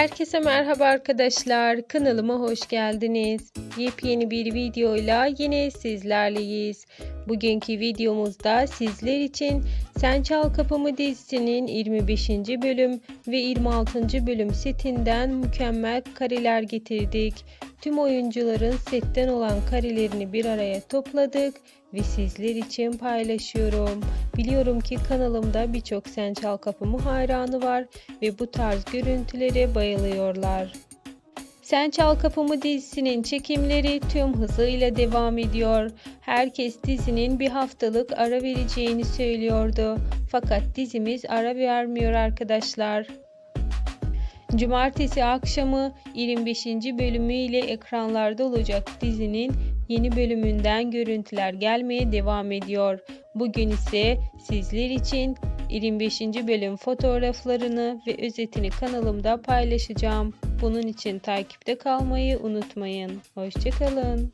Herkese merhaba arkadaşlar. Kanalıma hoş geldiniz. Yepyeni bir videoyla yine sizlerleyiz. Bugünkü videomuzda sizler için Sen Çal Kapımı dizisinin 25. bölüm ve 26. bölüm setinden mükemmel kareler getirdik. Tüm oyuncuların setten olan karelerini bir araya topladık ve sizler için paylaşıyorum. Biliyorum ki kanalımda birçok Sen Çal Kapımı hayranı var ve bu tarz görüntülere bayılıyorlar. Sen Çal Kapımı dizisinin çekimleri tüm hızıyla devam ediyor. Herkes dizinin bir haftalık ara vereceğini söylüyordu. Fakat dizimiz ara vermiyor arkadaşlar. Cumartesi akşamı 25. bölümüyle ekranlarda olacak dizinin yeni bölümünden görüntüler gelmeye devam ediyor. Bugün ise sizler için 25. bölüm fotoğraflarını ve özetini kanalımda paylaşacağım. Bunun için takipte kalmayı unutmayın. Hoşçakalın.